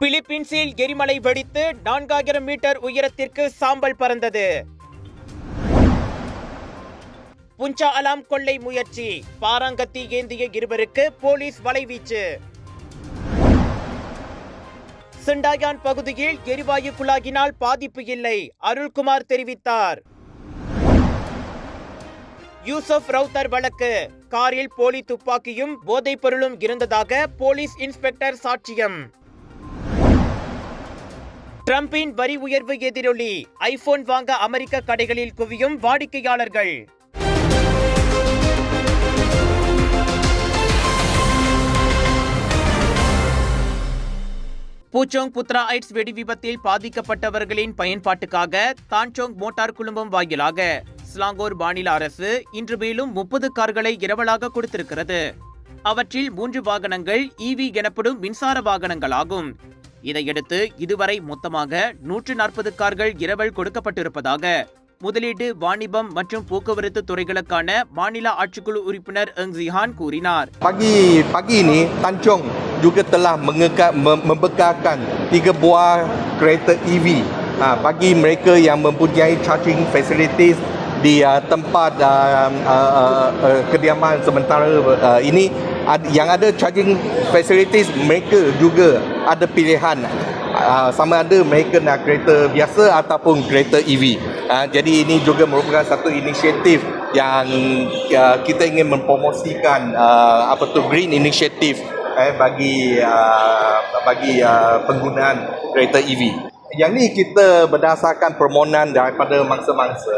பிலிப்பீன்ஸில் எரிமலை வெடித்து நான்காயிரம் மீட்டர் உயரத்திற்கு சாம்பல் பறந்தது. புஞ்சா அலாம் கொள்ளை முயற்சி. பாராங்கத்தி ஏந்திய இருவருக்கு போலீஸ் வலைவீச்சு. சிண்டாயான் பகுதியில் எரிவாயு குழாயினால் பாதிப்பு இல்லை அருள்குமார் தெரிவித்தார். யூசப் ரவுத்தர் வழக்கு. காரில் போலி துப்பாக்கியும் போதைப் பொருளும் இருந்ததாக போலீஸ் இன்ஸ்பெக்டர் சாட்சியம். டிரம்பின் வரி உயர்வு எதிரொலி. ஐபோன் வாங்க அமெரிக்க கடைகளில் குவியும் வாடிக்கையாளர்கள். பூச்சோங் புத்ரா ஐட்ஸ் வெடி விபத்தில் பாதிக்கப்பட்டவர்களின் பயன்பாட்டுக்காக தான்சோங் மோட்டார் குழுமம் வாயிலாக ஸ்லாங்கோர் மாநில அரசு இன்று மேலும் முப்பது கார்களை இரவலாக கொடுத்திருக்கிறது. அவற்றில் மூன்று வாகனங்கள் ஈவி எனப்படும் மின்சார வாகனங்களாகும். இதையடுத்து இதுவரை மொத்தமாக நூற்று நாற்பது கார்கள் இரவல் கொடுக்கப்பட்டிருப்பதாக முதலீடு வாணிபம் மற்றும் போக்குவரத்து துறைகளுக்கான மாநில ஆட்சிக்குழு உறுப்பினர் எங் ஜிஹான் கூறினார் Pagi pagi ini Tanjung juga telah membekalkan tiga buah kereta EV ha, bagi mereka yang mempunyai charging facilities di uh, tempat uh, uh, uh, kediaman sementara uh, ini yang ada charging facilities mereka juga ada pilihan uh, sama ada mereka nak kereta biasa ataupun kereta EV. Uh, jadi ini juga merupakan satu inisiatif yang uh, kita ingin mempromosikan uh, apa tu green initiative eh, bagi uh, bagi uh, penggunaan kereta EV. Yang ni kita berdasarkan permohonan daripada mangsa-mangsa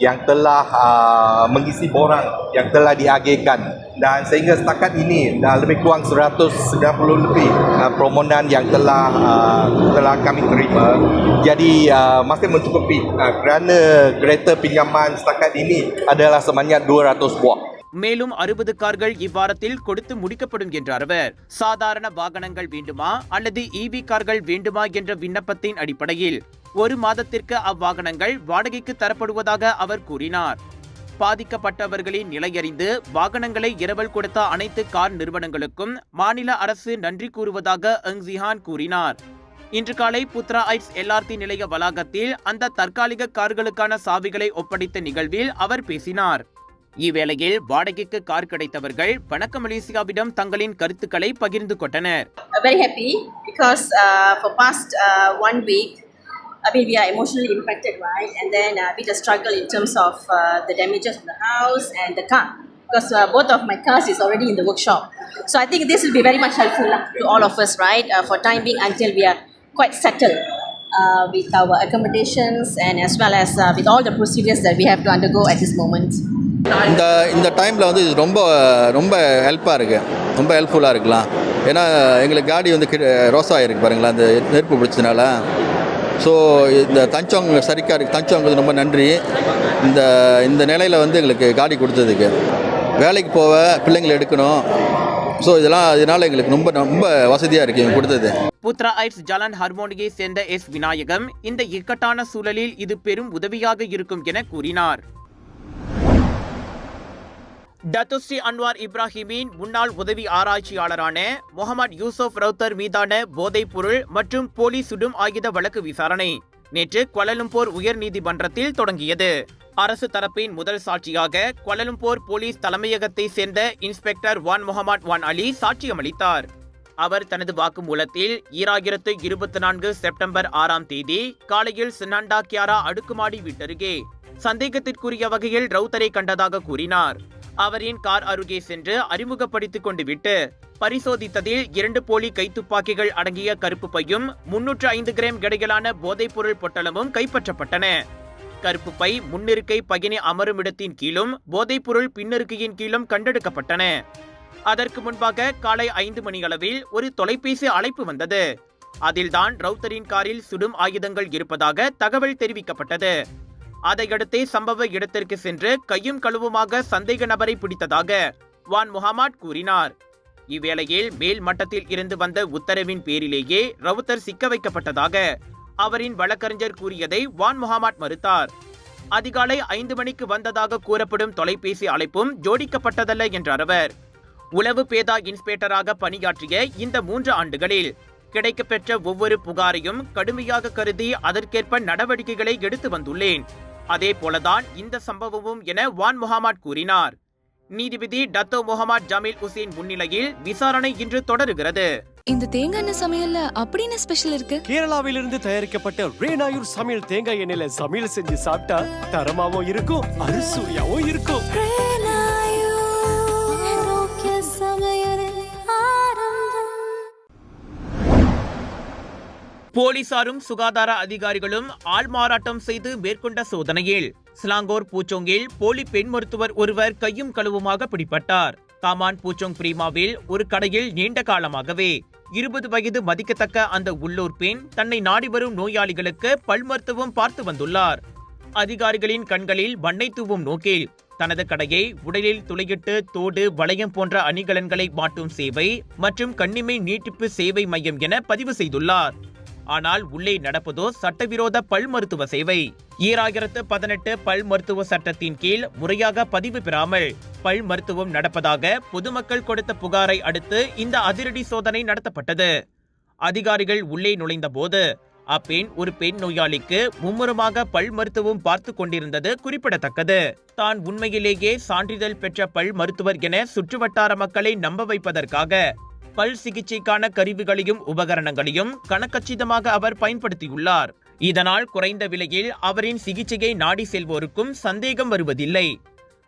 yang telah uh, mengisi borang yang telah diagihkan dan sehingga setakat ini dah lebih kurang 190 lebih uh, permohonan yang telah uh, telah kami terima. Jadi uh, masih mencukupi uh, kerana kereta pinjaman setakat ini adalah sebanyak 200 buah. மேலும் அறுபது கார்கள் இவ்வாரத்தில் கொடுத்து முடிக்கப்படும் என்றார் அவர். சாதாரண வாகனங்கள் வேண்டுமா? அல்லது ஈவி கார்கள் வேண்டுமா? என்ற விண்ணப்பத்தின் அடிப்படையில் ஒரு மாதத்திற்கு அவ்வாகனங்கள் வாடகைக்கு தரப்படுவதாக அவர் கூறினார். பாதிக்கப்பட்டவர்களின் நிலையறிந்து வாகனங்களை இரவல் கொடுத்த அனைத்து கார் நிறுவனங்களுக்கும் மாநில அரசு நன்றி கூறுவதாக எங். ஜிஹான் கூறினார். இன்று காலை புத்ரா ஐட்ஸ் எல்ஆர்டி நிலைய வளாகத்தில் அந்த தற்காலிக கார்களுக்கான சாவிகளை ஒப்படைத்த நிகழ்வில் அவர் பேசினார். இவ்வேளையில் வாடகைக்கு கார் கிடைத்தவர்கள் வணக்க மலேசியாவிடம் தங்களின் கருத்துக்களை பகிர்ந்து கொண்டனர் uh, very happy because uh, for past uh, one week, I mean, we are emotionally impacted, right? And then uh, we just struggle in terms of uh, the damages of the house and the car because uh, both of my cars is already in the workshop. So I think this will be very much helpful lah to all of us, right? Uh, for time being until we are quite settled uh, with our accommodations and as well as uh, with all the procedures that we have to undergo at this moment. இந்த இந்த டைமில் வந்து இது ரொம்ப ரொம்ப ஹெல்ப்பாக இருக்குது ரொம்ப ஹெல்ப்ஃபுல்லாக இருக்கலாம். ஏன்னா எங்களுக்கு காடி வந்து கி- ரோஸ் ஆகிருக்கு பாருங்களேன் அந்த நெருப்பு பிடிச்சதுனால. ஸோ இந்த தஞ்சோங் சரிக்கா இருக்குது தஞ்சோங்களுக்கு ரொம்ப நன்றி. இந்த இந்த நிலையில் வந்து எங்களுக்கு காடி கொடுத்ததுக்கு. வேலைக்கு போக பிள்ளைங்களை எடுக்கணும். ஸோ இதெல்லாம் இதனால் எங்களுக்கு ரொம்ப ரொம்ப வசதியாக இருக்குது இவங்க கொடுத்தது. புத்ரா ஐட்ஸ் ஜலன் ஹர்மோனியை சேர்ந்த எஸ் விநாயகம் இந்த இக்கட்டான சூழலில் இது பெரும் உதவியாக இருக்கும் என கூறினார். டத்துஸ்ரீ அன்வார் இப்ராஹிமின் முன்னாள் உதவி ஆராய்ச்சியாளரான முகமது யூசப் ரவுத்தர் மீதான போதைப் பொருள் மற்றும் போலி சுடும் ஆயுத வழக்கு விசாரணை நேற்று கொலலும்போர் உயர்நீதிமன்றத்தில் தொடங்கியது. அரசு தரப்பின் முதல் சாட்சியாக குவலலும்போர் போலீஸ் தலைமையகத்தை சேர்ந்த இன்ஸ்பெக்டர் வான் முகமது வான் அலி சாட்சியமளித்தார். அவர் தனது வாக்குமூலத்தில் ஈராயிரத்து இருபத்தி நான்கு செப்டம்பர் ஆறாம் தேதி காலையில் சின்னாண்டா கியாரா அடுக்குமாடி வீட்டருகே சந்தேகத்திற்குரிய வகையில் ரவுத்தரை கண்டதாக கூறினார். அவரின் கார் அருகே சென்று அறிமுகப்படுத்திக் கொண்டு விட்டு பரிசோதித்ததில் இரண்டு போலி கைத்துப்பாக்கிகள் அடங்கிய கருப்பு பையும் முன்னூற்று ஐந்து கிராம் எடையிலான போதைப்பொருள் பொட்டலமும் கைப்பற்றப்பட்டன. கருப்பு பை முன்னிருக்கை பகினி அமரும் இடத்தின் கீழும் போதைப்பொருள் பின்னிருக்கையின் கீழும் கண்டெடுக்கப்பட்டன. அதற்கு முன்பாக காலை ஐந்து மணியளவில் ஒரு தொலைபேசி அழைப்பு வந்தது. அதில்தான் ரவுத்தரின் காரில் சுடும் ஆயுதங்கள் இருப்பதாக தகவல் தெரிவிக்கப்பட்டது. அதையடுத்தே சம்பவ இடத்திற்கு சென்று கையும் களுவுமாக சந்தேக நபரை பிடித்ததாக வான் முகமது கூறினார். இவ்வேளையில் மேல் மட்டத்தில் இருந்து வந்த உத்தரவின் பேரிலேயே ரவுத்தர் சிக்க வைக்கப்பட்டதாக அவரின் வழக்கறிஞர் கூறியதை வான் முகமது மறுத்தார். அதிகாலை ஐந்து மணிக்கு வந்ததாக கூறப்படும் தொலைபேசி அழைப்பும் ஜோடிக்கப்பட்டதல்ல என்றார் அவர் உளவு பேதா இன்ஸ்பெக்டராக பணியாற்றிய இந்த மூன்று ஆண்டுகளில் கிடைக்கப்பெற்ற ஒவ்வொரு புகாரையும் கடுமையாக கருதி அதற்கேற்ப நடவடிக்கைகளை எடுத்து வந்துள்ளேன். அதே போலதான் இந்த சம்பவமும் என வான் முகமது கூறினார். நீதிபதி டத்தோ முகமது ஜமீல் உசேன் முன்னிலையில் விசாரணை இன்று தொடருகிறது. இந்த தேங்காய் எண்ணெய் சமையல்ல அப்படின்னு ஸ்பெஷல் இருக்கு? கேரளாவிலிருந்து தயாரிக்கப்பட்ட ரேனாயூர் சமையல் தேங்காய் எண்ணெயில சமையல் செஞ்சு சாப்பிட்டா தரமாவும் இருக்கும் அறுசுவையாவும் இருக்கும். போலீசாரும் சுகாதார அதிகாரிகளும் ஆள்மாறாட்டம் செய்து மேற்கொண்ட சோதனையில் சிலாங்கோர் பூச்சோங்கில் போலி பெண் மருத்துவர் ஒருவர் கையும் கழுவுமாக பிடிபட்டார். தாமான் பூச்சோங் பிரீமாவில் ஒரு கடையில் நீண்ட காலமாகவே இருபது வயது மதிக்கத்தக்க அந்த உள்ளூர் பெண் தன்னை நாடி வரும் நோயாளிகளுக்கு பல் மருத்துவம் பார்த்து வந்துள்ளார். அதிகாரிகளின் கண்களில் வண்ணை தூவும் நோக்கில் தனது கடையை உடலில் துளையிட்டு தோடு வளையம் போன்ற அணிகலன்களை மாட்டும் சேவை மற்றும் கண்ணிமை நீட்டிப்பு சேவை மையம் என பதிவு செய்துள்ளார். ஆனால் உள்ளே நடப்பதோ சட்டவிரோத பல் மருத்துவ சேவை. ஈராயிரத்து பதினெட்டு பல் மருத்துவ சட்டத்தின் கீழ் முறையாக பதிவு பெறாமல் பல் மருத்துவம் நடப்பதாக பொதுமக்கள் கொடுத்த புகாரை அடுத்து இந்த அதிரடி சோதனை நடத்தப்பட்டது. அதிகாரிகள் உள்ளே நுழைந்தபோது அப்பெண் ஒரு பெண் நோயாளிக்கு மும்முரமாக பல் மருத்துவம் பார்த்து கொண்டிருந்தது குறிப்பிடத்தக்கது. தான் உண்மையிலேயே சான்றிதழ் பெற்ற பல் மருத்துவர் என சுற்றுவட்டார மக்களை நம்ப வைப்பதற்காக பல் சிகிச்சைக்கான கருவிகளையும் உபகரணங்களையும் கணக்கச்சிதமாக அவர் பயன்படுத்தியுள்ளார். இதனால் குறைந்த விலையில் அவரின் சிகிச்சையை நாடி செல்வோருக்கும் சந்தேகம் வருவதில்லை.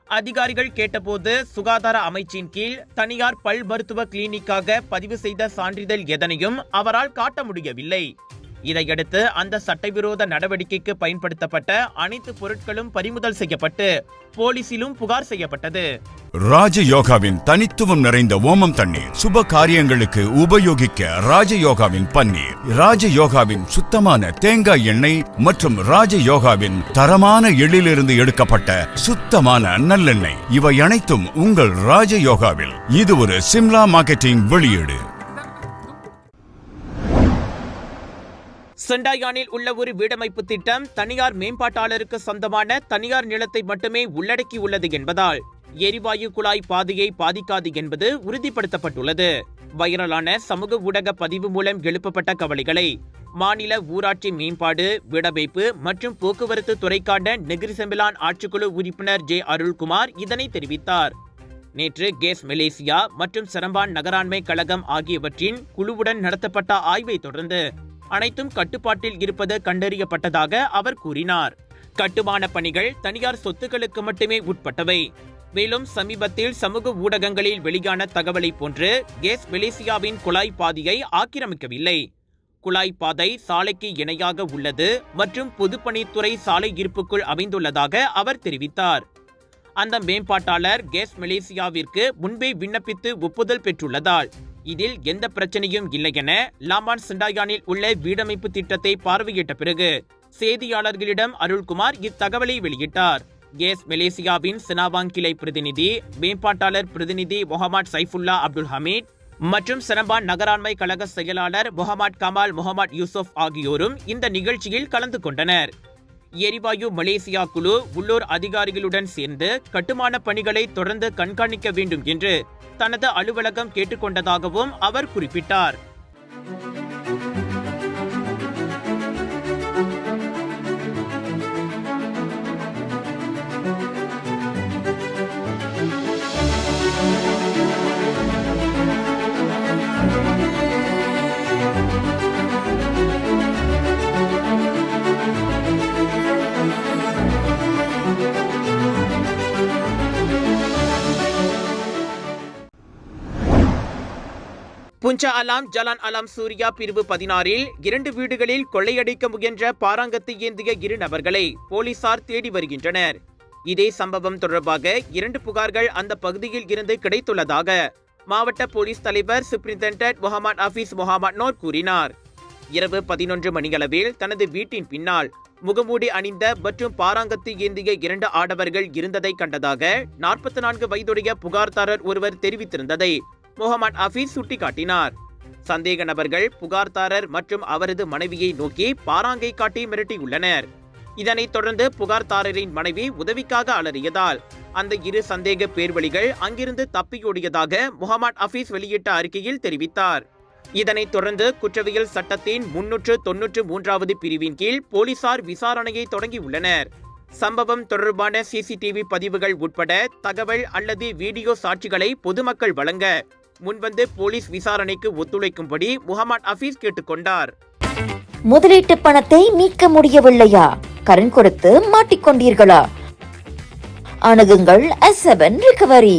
அதிகாரிகள் கேட்டபோது சுகாதார அமைச்சின் கீழ் தனியார் பல் மருத்துவ கிளினிக்காக பதிவு செய்த சான்றிதழ் எதனையும் அவரால் காட்ட முடியவில்லை. இதையடுத்து அந்த சட்டவிரோத நடவடிக்கைக்கு பயன்படுத்தப்பட்ட அனைத்து பொருட்களும் பறிமுதல் செய்யப்பட்டு போலீசிலும் புகார் செய்யப்பட்டது. ராஜயோகாவின் தனித்துவம் நிறைந்த ஓமம் தண்ணீர் சுப காரியங்களுக்கு உபயோகிக்க ராஜயோகாவின் பன்னீர். ராஜயோகாவின் சுத்தமான தேங்காய் எண்ணெய் மற்றும் ராஜயோகாவின் தரமான எள்ளிலிருந்து எடுக்கப்பட்ட சுத்தமான நல்லெண்ணெய். இவை அனைத்தும் உங்கள் ராஜயோகாவில். இது ஒரு சிம்லா மார்க்கெட்டிங் வெளியீடு. செண்டாயானில் உள்ள ஒரு வீடமைப்பு திட்டம் தனியார் மேம்பாட்டாளருக்கு சொந்தமான தனியார் நிலத்தை மட்டுமே உள்ளடக்கியுள்ளது என்பதால் எரிவாயு குழாய் பாதையை பாதிக்காது என்பது உறுதிப்படுத்தப்பட்டுள்ளது. வைரலான சமூக ஊடக பதிவு மூலம் எழுப்பப்பட்ட கவலைகளை மாநில ஊராட்சி மேம்பாடு வீடமைப்பு மற்றும் போக்குவரத்து துறைக்கான நெகிரி செம்பிலான் ஆட்சிக்குழு உறுப்பினர் ஜே. அருள்குமார் இதனை தெரிவித்தார். நேற்று கேஸ் மலேசியா மற்றும் சிரம்பான் நகராண்மை கழகம் ஆகியவற்றின் குழுவுடன் நடத்தப்பட்ட ஆய்வை தொடர்ந்து அனைத்தும் கட்டுப்பாட்டில் இருப்பது கண்டறியப்பட்டதாக அவர் கூறினார். கட்டுமான பணிகள் தனியார் சொத்துக்களுக்கு மட்டுமே உட்பட்டவை. மேலும் சமீபத்தில் சமூக ஊடகங்களில் வெளியான தகவலை போன்று கேஸ் மலேசியாவின் குழாய் பாதையை ஆக்கிரமிக்கவில்லை. குழாய் பாதை சாலைக்கு இணையாக உள்ளது மற்றும் பொதுப்பணித்துறை சாலை இருப்புக்குள் அமைந்துள்ளதாக அவர் தெரிவித்தார். அந்த மேம்பாட்டாளர் கேஸ் மலேசியாவிற்கு முன்பே விண்ணப்பித்து ஒப்புதல் பெற்றுள்ளதால் இதில் எந்த பிரச்சனையும் இல்லை என லாமான் சிண்டாயானில் உள்ள வீடமைப்பு திட்டத்தை பார்வையிட்ட பிறகு செய்தியாளர்களிடம் அருள்குமார் இத்தகவலை வெளியிட்டார். கேஸ் மலேசியாவின் சினாவாங் கிளை பிரதிநிதி மேம்பாட்டாளர் பிரதிநிதி முகமது சைஃபுல்லா அப்துல் ஹமீத் மற்றும் சிரம்பான் நகராண்மை கழக செயலாளர் முகமது கமால் முகமது யூசுப் ஆகியோரும் இந்த நிகழ்ச்சியில் கலந்து கொண்டனர். எரிவாயு மலேசியா குழு உள்ளூர் அதிகாரிகளுடன் சேர்ந்து கட்டுமான பணிகளை தொடர்ந்து கண்காணிக்க வேண்டும் என்று தனது அலுவலகம் கேட்டுக்கொண்டதாகவும் அவர் குறிப்பிட்டார். புஞ்சா அலாம் ஜலான் அலாம் சூர்யா பிரிவு பதினாறில் இரண்டு வீடுகளில் கொள்ளையடிக்க முயன்ற பாராங்கத்தை ஏந்திய இரு நபர்களை போலீசார் தேடி வருகின்றனர். இதே சம்பவம் தொடர்பாக இரண்டு புகார்கள் அந்த பகுதியில் இருந்து கிடைத்துள்ளதாக மாவட்ட போலீஸ் தலைவர் superintendent Mohamad Hafiz Mohamad Nor கூறினார். இரவு பதினொன்று மணியளவில் தனது வீட்டின் பின்னால் முகமூடி அணிந்த மற்றும் பாராங்கத்து ஏந்திய இரண்டு ஆடவர்கள் இருந்ததை கண்டதாக நாற்பத்தி நான்கு வயதுடைய புகார்தாரர் ஒருவர் தெரிவித்திருந்ததை முகமது ஹபீஸ் சுட்டிக்காட்டினார். சந்தேக நபர்கள் புகார்தாரர் மற்றும் அவரது மனைவியை நோக்கி பாராங்கை காட்டி மிரட்டியுள்ளனர் இதனைத் தொடர்ந்து புகார்தாரரின் மனைவி உதவிக்காக அலறியதால் அந்த இரு சந்தேக பேர்வழிகள் அங்கிருந்து தப்பியோடியதாக முகமது ஹபீஸ் வெளியிட்ட அறிக்கையில் தெரிவித்தார். இதனைத் தொடர்ந்து குற்றவியல் சட்டத்தின் முன்னூற்று தொன்னூற்று மூன்றாவது பிரிவின் கீழ் போலீசார் விசாரணையை தொடங்கியுள்ளனர் சம்பவம் தொடர்பான சிசிடிவி பதிவுகள் உட்பட தகவல் அல்லது வீடியோ சாட்சிகளை பொதுமக்கள் வழங்க முன்வந்து போலீஸ் விசாரணைக்கு ஒத்துழைக்கும்படி முகமது ஹபீஸ் கேட்டுக்கொண்டார். முதலீட்டு பணத்தை மீட்க முடியவில்லையா? கடன் கொடுத்து மாட்டிக்கொண்டீர்களா? அணுகுங்கள் எஸ் செவன் ரிகவரி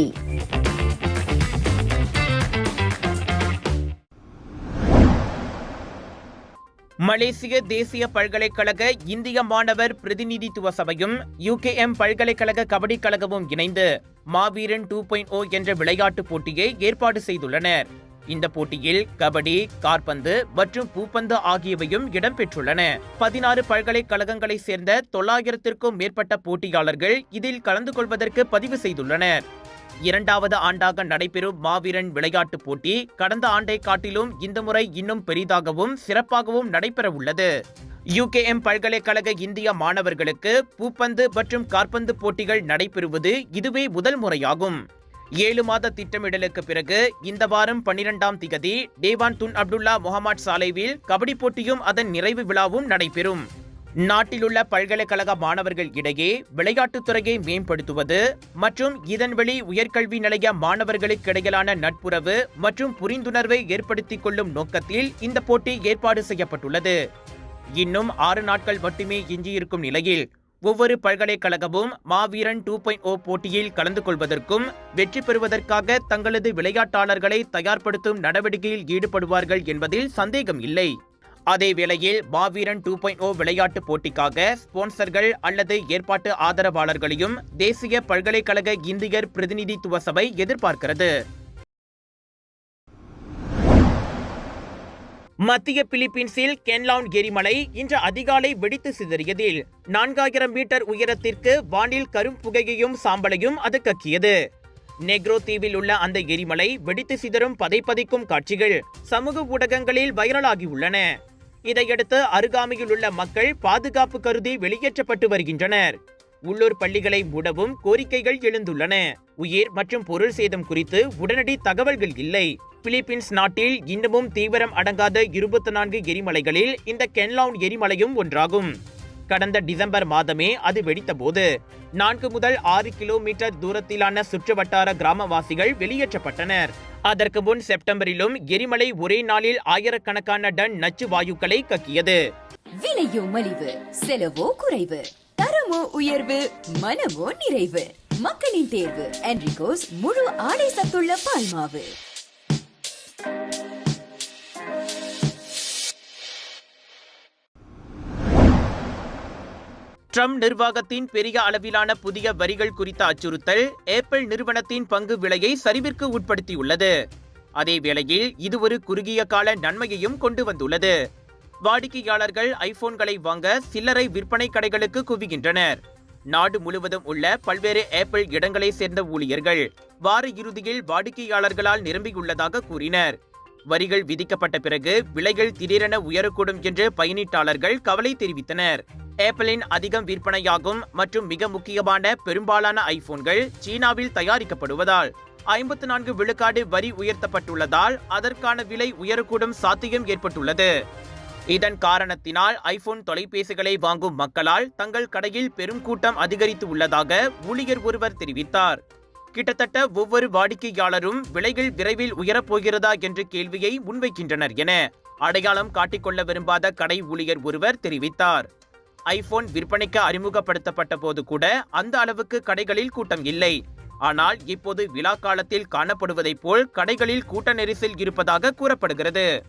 மலேசிய தேசிய பல்கலைக்கழக இந்திய மாணவர் பிரதிநிதித்துவ சபையும் யுகேஎம் பல்கலைக்கழக கபடி கழகமும் இணைந்து மாவீரன் டூ பாயிண்ட் ஓ என்ற விளையாட்டுப் போட்டியை ஏற்பாடு செய்துள்ளனர். இந்த போட்டியில் கபடி கார்பந்து மற்றும் பூப்பந்து ஆகியவையும் இடம்பெற்றுள்ளன. பதினாறு பல்கலைக்கழகங்களைச் சேர்ந்த தொள்ளாயிரத்திற்கும் மேற்பட்ட போட்டியாளர்கள் இதில் கலந்து கொள்வதற்கு பதிவு செய்துள்ளனர். இரண்டாவது ஆண்டாக நடைபெறும் மாவீரன் விளையாட்டுப் போட்டி கடந்த ஆண்டை காட்டிலும் இந்த முறை இன்னும் பெரிதாகவும் சிறப்பாகவும் நடைபெற உள்ளது. யுகேஎம் பல்கலைக்கழக இந்திய மாணவர்களுக்கு பூப்பந்து மற்றும் காற்பந்து போட்டிகள் நடைபெறுவது இதுவே முதல் முறையாகும். ஏழு மாத திட்டமிடலுக்கு பிறகு இந்த வாரம் பன்னிரெண்டாம் திகதி டேவான் துன் அப்துல்லா முகமது சாலைவில் கபடி போட்டியும் அதன் நிறைவு விழாவும் நடைபெறும். நாட்டிலுள்ள பல்கலைக்கழக மாணவர்கள் இடையே விளையாட்டுத் துறையை மேம்படுத்துவது மற்றும் இதன் வழி உயர்கல்வி நிலைய மாணவர்களுக்கிடையிலான நட்புறவு மற்றும் புரிந்துணர்வை ஏற்படுத்திக் கொள்ளும் நோக்கத்தில் இந்த போட்டி ஏற்பாடு செய்யப்பட்டுள்ளது. இன்னும் ஆறு நாட்கள் மட்டுமே எஞ்சியிருக்கும் நிலையில் ஒவ்வொரு பல்கலைக்கழகமும் மாவீரன் டூ பாயிண்ட் ஓ போட்டியில் கலந்து கொள்வதற்கும் வெற்றி பெறுவதற்காக தங்களது விளையாட்டாளர்களை தயார்படுத்தும் நடவடிக்கையில் ஈடுபடுவார்கள் என்பதில் சந்தேகம் இல்லை. அதே வேளையில் மாவீரன் டூ பாயிண்ட் ஓ விளையாட்டுப் போட்டிக்காக ஸ்பான்சர்கள் அல்லது ஏற்பாட்டு ஆதரவாளர்களையும் தேசிய பல்கலைக்கழக இந்தியர் பிரதிநிதித்துவ சபை எதிர்பார்க்கிறது. மத்திய பிலிப்பீன்ஸில் கென்லான் எரிமலை இன்று அதிகாலை வெடித்து சிதறியதில் நான்காயிரம் மீட்டர் உயரத்திற்கு வானில் கரும்புகையையும் சாம்பலையும் அது கக்கியது. நெக்ரோ தீவில் உள்ள அந்த எரிமலை வெடித்து சிதறும் பதைப்பதைக்கும் காட்சிகள் சமூக ஊடகங்களில் வைரலாகியுள்ளன இதையடுத்து அருகாமையில் உள்ள மக்கள் பாதுகாப்பு கருதி வெளியேற்றப்பட்டு வருகின்றனர். உள்ளூர் பள்ளிகளை மூடவும் கோரிக்கைகள் எழுந்துள்ளன. உயிர் மற்றும் பொருள் சேதம் குறித்து உடனடி தகவல்கள் இல்லை. பிலிப்பீன்ஸ் நாட்டில் இன்னமும் தீவிரம் அடங்காத இருபத்தி நான்கு எரிமலைகளில் இந்த கென்லவுன் எரிமலையும் ஒன்றாகும். கடந்த டிசம்பர் மாதமே அது வெடித்தபோது நான்கு முதல் ஆறு கிலோமீட்டர் தூரத்திலான சுற்றுவட்டார கிராமவாசிகள் வெளியேற்றப்பட்டனர். அதற்கு முன் செப்டம்பரிலும் எரிமலை ஒரே நாளில் ஆயிரக்கணக்கான டன் நச்சு வாயுக்களை கக்கியது. விலையோ மலிவு செலவோ குறைவு தரமோ உயர்வு மனமோ நிறைவு. மக்களின் தேர்வு என்ரிகோஸ் முழு ஆடை சத்துள்ள பால்மாவு. ட்ரம்ப் நிர்வாகத்தின் பெரிய அளவிலான புதிய வரிகள் குறித்த அச்சுறுத்தல் ஏப்பிள் நிறுவனத்தின் பங்கு விலையை சரிவிற்கு உட்படுத்தியுள்ளது. அதே வேளையில் இது ஒரு குறுகிய கால நன்மையையும் கொண்டு வந்துள்ளது. வாடிக்கையாளர்கள் ஐபோன்களை வாங்க சில்லறை விற்பனை கடைகளுக்கு குவிகின்றனர். நாடு முழுவதும் உள்ள பல்வேறு ஏப்பிள் இடங்களை சேர்ந்த ஊழியர்கள் வார இறுதியில் வாடிக்கையாளர்களால் நிரம்பியுள்ளதாக கூறினர். வரிகள் விதிக்கப்பட்ட பிறகு விலைகள் திடீரென உயரக்கூடும் என்று பயனீட்டாளர்கள் கவலை தெரிவித்தனர். ஆப்பிளின் அதிகம் விற்பனையாகும் மற்றும் மிக முக்கியமான பெரும்பாலான ஐபோன்கள் சீனாவில் தயாரிக்கப்படுவதால் ஐம்பத்து நான்கு விழுக்காடு வரி உயர்த்தப்பட்டுள்ளதால் அதற்கான விலை உயரக்கூடும் சாத்தியம் ஏற்பட்டுள்ளது. இதன் காரணத்தினால் ஐபோன் தொலைபேசிகளை வாங்கும் மக்களால் தங்கள் கடையில் பெரும் கூட்டம் அதிகரித்து உள்ளதாக ஊழியர் ஒருவர் தெரிவித்தார். கிட்டத்தட்ட ஒவ்வொரு வாடிக்கையாளரும் விலைகள் விரைவில் உயரப்போகிறதா என்ற கேள்வியை முன்வைக்கின்றனர் என அடையாளம் காட்டிக்கொள்ள விரும்பாத கடை ஊழியர் ஒருவர் தெரிவித்தார். ஐபோன் விற்பனைக்கு அறிமுகப்படுத்தப்பட்ட போது கூட அந்த அளவுக்கு கடைகளில் கூட்டம் இல்லை. ஆனால் இப்போது விழா காலத்தில் காணப்படுவதைப் போல் கடைகளில் கூட்ட நெரிசல் இருப்பதாக கூறப்படுகிறது.